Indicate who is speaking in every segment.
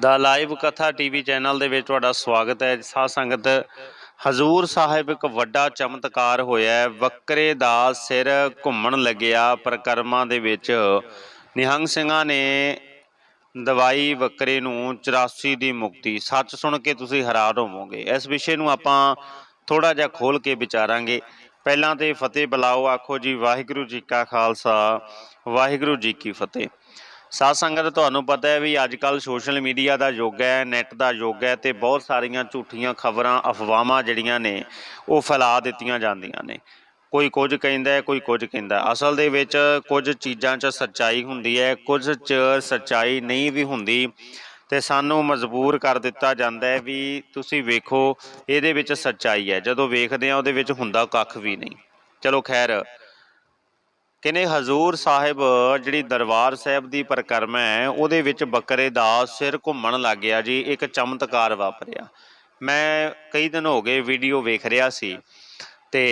Speaker 1: ਦਾ live ਕਥਾ TV channel ਦੇ ਵਿੱਚ ਤੁਹਾਡਾ ਸਵਾਗਤ ਹੈ। ਸਾਧ ਸੰਗਤ, ਹਜ਼ੂਰ ਸਾਹਿਬ ਇੱਕ ਵੱਡਾ ਚਮਤਕਾਰ ਹੋਇਆ ਹੈ। ਬੱਕਰੇ ਦਾ ਸਿਰ ਘੁੰਮਣ ਲੱਗਿਆ, ਪ੍ਰਕਰਮਾਂ ਦੇ ਵਿੱਚ। ਨਿਹੰਗ ਸਿੰਘਾਂ ਨੇ ਦਵਾਈ ਬੱਕਰੇ ਨੂੰ 84 ਦੀ ਮੁਕਤੀ। ਸੱਚ ਸੁਣ ਕੇ ਤੁਸੀਂ ਹੈਰਾਨ ਹੋਵੋਗੇ। ਇਸ ਵਿਸ਼ੇ ਨੂੰ ਆਪਾਂ ਥੋੜਾ ਜਿਹਾ ਖੋਲ ਕੇ ਵਿਚਾਰਾਂਗੇ। ਪਹਿਲਾਂ ਤੇ ਫਤਿਹ ਬੁਲਾਓ। ਆਖੋ ਜੀ, ਵਾਹਿਗੁਰੂ ਜੀ ਕਾ ਖਾਲਸਾ, ਵਾਹਿਗੁਰੂ ਜੀ ਕੀ ਫਤਿਹ। ਸਾਧ ਸੰਗਤ, ਤੁਹਾਨੂੰ ਪਤਾ ਹੈ ਵੀ ਅੱਜ ਕੱਲ ਸੋਸ਼ਲ ਮੀਡੀਆ ਦਾ ਯੁੱਗ ਹੈ, ਨੈਟ ਦਾ ਯੁੱਗ ਹੈ ਤੇ ਬਹੁਤ ਸਾਰੀਆਂ ਝੂਠੀਆਂ ਖਬਰਾਂ, ਅਫਵਾਹਾਂ ਜਿਹੜੀਆਂ ਨੇ, ਉਹ ਫੈਲਾ ਦਿੱਤੀਆਂ ਜਾਂਦੀਆਂ ਨੇ। ਕੋਈ ਕੁਝ ਕਹਿੰਦਾ ਹੈ, ਕੋਈ ਕੁਝ ਕਹਿੰਦਾ ਅਸਲ ਦੇ ਵਿੱਚ ਕੁਝ ਚੀਜ਼ਾਂ 'ਚ ਸੱਚਾਈ ਹੁੰਦੀ ਹੈ, ਕੁਝ 'ਚ ਸੱਚਾਈ ਨਹੀਂ ਵੀ ਹੁੰਦੀ ਤੇ ਸਾਨੂੰ ਮਜਬੂਰ ਕਰ ਦਿੱਤਾ ਜਾਂਦਾ ਹੈ ਵੀ ਤੁਸੀਂ ਵੇਖੋ, ਇਹਦੇ ਵਿੱਚ ਸੱਚਾਈ ਹੈ। ਜਦੋਂ ਵੇਖਦੇ ਆ ਉਹਦੇ ਵਿੱਚ ਹੁੰਦਾ ਕੱਖ ਵੀ ਨਹੀਂ। ਚਲੋ ਖੈਰ ਕਹਿੰਦੇ ਹਜ਼ੂਰ ਸਾਹਿਬ ਜਿਹੜੀ ਦਰਬਾਰ ਸਾਹਿਬ ਦੀ ਪਰਿਕਰਮਾ ਹੈ, ਉਹਦੇ ਵਿੱਚ ਬੱਕਰੇ ਦਾ ਸਿਰ ਘੁੰਮਣ ਲੱਗ ਗਿਆ ਜੀ, ਇੱਕ ਚਮਤਕਾਰ ਵਾਪਰਿਆ। ਮੈਂ ਕਈ ਦਿਨ ਹੋ ਗਏ ਵੀਡੀਓ ਵੇਖ ਰਿਹਾ ਸੀ ਤੇ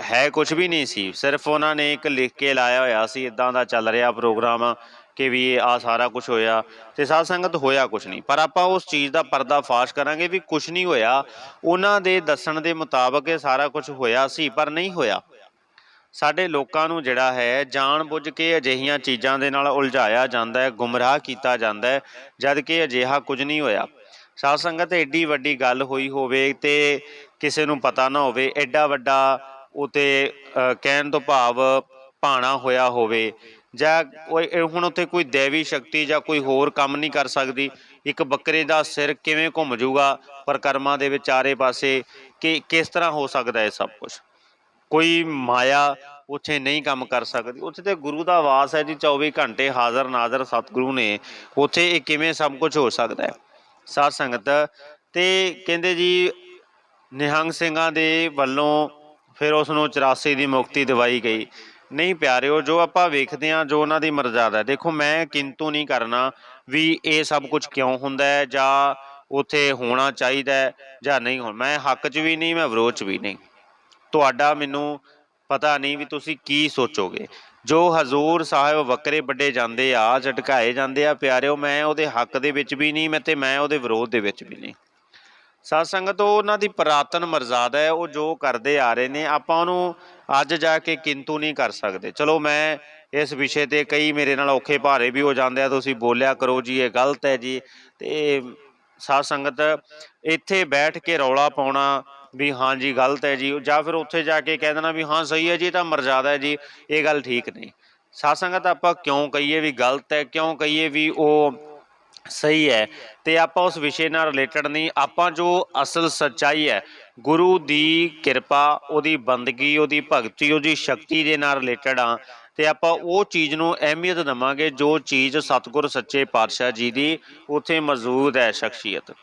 Speaker 1: ਹੈ ਕੁਝ ਵੀ ਨਹੀਂ ਸੀ। ਸਿਰਫ ਉਹਨਾਂ ਨੇ ਇੱਕ ਲਿਖ ਕੇ ਲਾਇਆ ਹੋਇਆ ਸੀ ਇਦਾਂ ਦਾ ਚੱਲ ਰਿਹਾ ਪ੍ਰੋਗਰਾਮ ਕਿ ਵੀ ਆ ਸਾਰਾ ਕੁਝ ਹੋਇਆ ਤੇ ਸਾਧ ਸੰਗਤ ਹੋਇਆ ਕੁਝ ਨਹੀਂ। ਪਰ ਆਪਾਂ ਉਸ ਚੀਜ਼ ਦਾ ਪਰਦਾ ਫਾਸ਼ ਕਰਾਂਗੇ ਵੀ ਕੁਝ ਨਹੀਂ ਹੋਇਆ। ਉਹਨਾਂ ਦੇ ਦੱਸਣ ਦੇ ਮੁਤਾਬਕ ਇਹ ਸਾਰਾ ਕੁਝ ਹੋਇਆ ਸੀ, ਪਰ ਨਹੀਂ ਹੋਇਆ। ਸਾਡੇ ਲੋਕਾਂ ਨੂੰ ਜਿਹੜਾ ਹੈ ਜਾਣ ਬੁੱਝ ਕੇ ਅਜਿਹੀਆਂ ਚੀਜ਼ਾਂ ਦੇ ਨਾਲ ਉਲਝਾਇਆ ਜਾਂਦਾ ਹੈ, ਗੁੰਮਰਾਹ ਕੀਤਾ ਜਾਂਦਾ ਹੈ, ਜਦ ਕਿ ਅਜਿਹਾ ਕੁਝ ਨਹੀਂ ਹੋਇਆ। ਸਾਧ ਸੰਗਤ, ਏਡੀ ਵੱਡੀ ਗੱਲ ਹੋਈ ਹੋਵੇ ਤੇ ਕਿਸੇ ਨੂੰ ਪਤਾ ਨਾ ਹੋਵੇ ਐਡਾ ਵੱਡਾ ਉਤੇ ਕਹਿਣ ਤੋਂ ਭਾਵ ਭਾਣਾ ਹੋਇਆ ਹੋਵੇ, ਜਾਂ ਉਹ ਹੁਣ ਉੱਥੇ ਕੋਈ ਦੇਵੀ ਸ਼ਕਤੀ ਜਾਂ ਕੋਈ ਹੋਰ ਕੰਮ ਨਹੀਂ ਕਰ ਸਕਦੀ, ਇੱਕ ਬੱਕਰੇ ਦਾ ਸਿਰ ਕਿਵੇਂ ਘੁੰਮ ਜਾਊਗਾ ਪਰਕਰਮਾਂ ਦੇ ਵਿਚਾਰੇ ਪਾਸੇ, ਕਿ ਕਿਸ ਤਰ੍ਹਾਂ ਹੋ ਸਕਦਾ ਹੈ ਸਭ ਕੁਝ ਕੋਈ ਮਾਇਆ ਉੱਥੇ ਨਹੀਂ ਕੰਮ ਕਰ ਸਕਦੀ। ਉੱਥੇ ਤੇ ਗੁਰੂ ਦਾ ਵਾਸ ਹੈ ਜੀ 24 ਘੰਟੇ ਹਾਜ਼ਰ ਨਾਜ਼ਰ ਸਤਿਗੁਰੂ ਨੇ। ਉੱਥੇ ਇਹ ਕਿਵੇਂ ਸਭ ਕੁਝ ਹੋ ਸਕਦਾ ਹੈ? ਸਾਧ ਸੰਗਤ, ਤੇ ਕਹਿੰਦੇ ਜੀ, ਨਿਹੰਗ ਸਿੰਘਾਂ ਦੇ ਵੱਲੋਂ ਫਿਰ ਉਸ ਨੂੰ 84 ਦੀ ਮੁਕਤੀ ਦਿਵਾਈ ਗਈ। ਨਹੀਂ ਪਿਆਰਿਓ, ਜੋ ਆਪਾਂ ਵੇਖਦੇ ਹਾਂ, ਜੋ ਉਹਨਾਂ ਦੀ ਮਰਜ਼ਾਦਾ ਦੇਖੋ, ਮੈਂ ਕਿੰਤੂ ਨਹੀਂ ਕਰਨਾ ਵੀ ਇਹ ਸਭ ਕੁਝ ਕਿਉਂ ਹੁੰਦਾ ਹੈ ਜਾਂ ਉੱਥੇ ਹੋਣਾ ਚਾਹੀਦਾ ਜਾਂ ਨਹੀਂ ਹੋਣਾ। ਮੈਂ ਹੱਕ 'ਚ ਵੀ ਨਹੀਂ, ਮੈਂ ਵਿਰੋਧ 'ਚ ਵੀ ਨਹੀਂ। ਤੁਹਾਡਾ ਮੈਨੂੰ ਪਤਾ ਨਹੀਂ ਵੀ ਤੁਸੀਂ ਕੀ ਸੋਚੋਗੇ। ਜੋ ਹਜ਼ੂਰ ਸਾਹਿਬ ਵਕਰੇ ਵੱਡੇ ਜਾਂਦੇ ਆ, ਝਟਕਾਏ ਜਾਂਦੇ ਆ, ਪਿਆਰਿਓ, ਮੈਂ ਉਹਦੇ ਹੱਕ ਦੇ ਵਿੱਚ ਵੀ ਨਹੀਂ, ਮੈਂ ਤੇ ਮੈਂ ਉਹਦੇ ਵਿਰੋਧ ਦੇ ਵਿੱਚ ਵੀ ਨਹੀਂ। ਸਾਧ ਸੰਗਤ, ਉਹ ਉਹਨਾਂ ਦੀ ਪ੍ਰਾਤਨ ਮਰਜ਼ਾਦਾ ਹੈ, ਉਹ ਜੋ ਕਰਦੇ ਆ ਰਹੇ ਨੇ, ਆਪਾਂ ਉਹਨੂੰ ਅੱਜ ਜਾ ਕੇ ਕਿੰਤੂ ਨਹੀਂ ਕਰ ਸਕਦੇ। ਚਲੋ, ਮੈਂ ਇਸ ਵਿਸ਼ੇ ਤੇ ਕਈ ਮੇਰੇ ਨਾਲ ਔਖੇ ਭਾਰੇ ਵੀ ਹੋ ਜਾਂਦੇ ਆ, ਤੁਸੀਂ ਬੋਲਿਆ ਕਰੋ ਜੀ, ਇਹ ਗਲਤ ਹੈ ਜੀ। ਤੇ ਸਾਧ ਸੰਗਤ, ਇੱਥੇ ਬੈਠ ਕੇ ਰੌਲਾ ਪਾਉਣਾ ਵੀ ਹਾਂ ਜੀ, ਗਲਤ ਹੈ ਜੀ। ਜਾਂ ਫਿਰ ਉੱਥੇ ਜਾ ਕੇ ਕਹਿ ਦੇਣਾ ਵੀ ਹਾਂ, ਸਹੀ ਹੈ ਜੀ ਤਾਂ ਮਰਜ਼ਾਦਾ ਹੈ ਜੀ, ਇਹ ਗੱਲ ਠੀਕ ਨਹੀਂ। ਸਾਧ ਸੰਗਤ ਆਪਾਂ ਕਿਉਂ ਕਹੀਏ ਵੀ ਗਲਤ ਹੈ, ਕਿਉਂ ਕਹੀਏ ਵੀ ਉਹ ਸਹੀ ਹੈ? ਤੇ ਆਪਾਂ ਉਸ ਵਿਸ਼ੇ ਨਾਲ ਰਿਲੇਟਡ ਨਹੀਂ। ਆਪਾਂ ਜੋ ਅਸਲ ਸੱਚਾਈ ਹੈ, ਗੁਰੂ ਦੀ ਕਿਰਪਾ, ਉਹਦੀ ਬੰਦਗੀ, ਉਹਦੀ ਭਗਤੀ, ਉਹਦੀ ਸ਼ਕਤੀ ਦੇ ਨਾਲ ਰਿਲੇਟਡ ਆ ਤੇ ਆਪਾਂ ਉਹ ਚੀਜ਼ ਨੂੰ ਅਹਿਮੀਅਤ ਦਵਾਂਗੇ, ਜੋ ਚੀਜ਼ ਸਤਿਗੁਰ ਸੱਚੇ ਪਾਤਸ਼ਾਹ ਜੀ ਦੀ ਉੱਥੇ ਮੌਜੂਦ ਹੈ ਸ਼ਖਸੀਅਤ।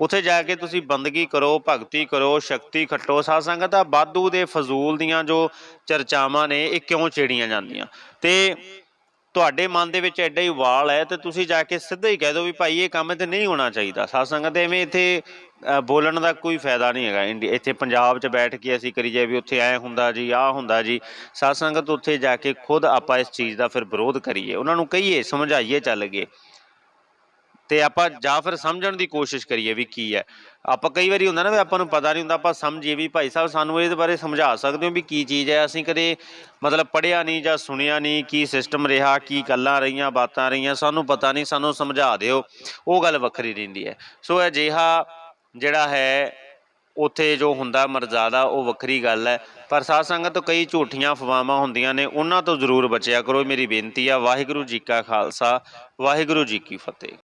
Speaker 1: ਉੱਥੇ ਜਾ ਕੇ ਤੁਸੀਂ ਬੰਦਗੀ ਕਰੋ, ਭਗਤੀ ਕਰੋ, ਸ਼ਕਤੀ ਖੱਟੋ। ਸਾਧ ਸੰਗਤ ਆ ਬਾਦੂ ਦੇ ਫਜ਼ੂਲ ਦੀਆਂ ਜੋ ਚਰਚਾਵਾਂ ਨੇ, ਇਹ ਕਿਉਂ ਛੇੜੀਆਂ ਜਾਂਦੀਆਂ? ਤੇ ਤੁਹਾਡੇ ਮਨ ਦੇ ਵਿੱਚ ਐਡਾ ਹੀ ਵਾਲ ਹੈ ਤੇ ਤੁਸੀਂ ਜਾ ਕੇ ਸਿੱਧਾ ਹੀ ਕਹਿ ਦਿਓ ਵੀ ਭਾਈ ਇਹ ਕੰਮ ਤੇ ਨਹੀਂ ਹੋਣਾ ਚਾਹੀਦਾ। ਸਾਧ ਸੰਗਤ, ਐਵੇਂ ਇੱਥੇ ਬੋਲਣ ਦਾ ਕੋਈ ਫਾਇਦਾ ਨਹੀਂ ਹੈਗਾ। ਇੰਡੀ, ਇੱਥੇ ਪੰਜਾਬ 'ਚ ਬੈਠ ਕੇ ਅਸੀਂ ਕਰੀ ਜਾਏ ਵੀ ਉੱਥੇ ਐ ਹੁੰਦਾ ਜੀ, ਆਹ ਹੁੰਦਾ ਜੀ। ਸਾਧ ਸੰਗਤ, ਉੱਥੇ ਜਾ ਕੇ ਖੁਦ ਆਪਾਂ ਇਸ ਚੀਜ਼ ਦਾ ਫਿਰ ਵਿਰੋਧ ਕਰੀਏ। ਉਹਨਾਂ ਨੂੰ ਕਹੀਏ, ਸਮਝਾਈਏ ਚੱਲ ਗਏ ਤੇ ਆਪਾਂ ਜਾਂ ਫਿਰ ਸਮਝਣ ਦੀ ਕੋਸ਼ਿਸ਼ ਕਰੀਏ ਵੀ ਕੀ ਹੈ। ਆਪਾਂ ਕਈ ਵਾਰੀ ਹੁੰਦਾ ਨਾ ਵੀ ਆਪਾਂ ਨੂੰ ਪਤਾ ਨਹੀਂ ਹੁੰਦਾ, ਆਪਾਂ ਸਮਝੀਏ ਵੀ ਭਾਈ ਸਾਹਿਬ ਸਾਨੂੰ ਇਹਦੇ ਬਾਰੇ ਸਮਝਾ ਸਕਦੇ ਹੋ ਵੀ ਕੀ ਚੀਜ਼ ਹੈ। ਅਸੀਂ ਕਦੇ ਮਤਲਬ ਪੜਿਆ ਨਹੀਂ ਜਾਂ ਸੁਣਿਆ ਨਹੀਂ ਕੀ ਸਿਸਟਮ ਰਿਹਾ, ਕੀ ਗੱਲਾਂ ਰਹੀਆਂ, ਬਾਤਾਂ ਰਹੀਆਂ, ਸਾਨੂੰ ਪਤਾ ਨਹੀਂ, ਸਾਨੂੰ ਸਮਝਾ ਦਿਓ। ਉਹ ਗੱਲ ਵੱਖਰੀ ਰਹਿੰਦੀ ਹੈ। ਸੋ ਅਜਿਹਾ ਜਿਹੜਾ ਹੈ, ਉੱਥੇ ਜੋ ਹੁੰਦਾ ਮਰਜ਼ਾਦਾ, ਉਹ ਵੱਖਰੀ ਗੱਲ ਹੈ। ਪਰ ਸਾਧ ਸੰਗਤ ਤੋਂ ਕਈ ਝੂਠੀਆਂ ਅਫਵਾਹਾਂ ਹੁੰਦੀਆਂ ਨੇ, ਉਹਨਾਂ ਤੋਂ ਜ਼ਰੂਰ ਬਚਿਆ ਕਰੋ। ਮੇਰੀ ਬੇਨਤੀ ਆ, ਵਾਹਿਗੁਰੂ ਜੀ ਕਾ ਖਾਲਸਾ, ਵਾਹਿਗੁਰੂ ਜੀ ਕੀ ਫਤਿਹ।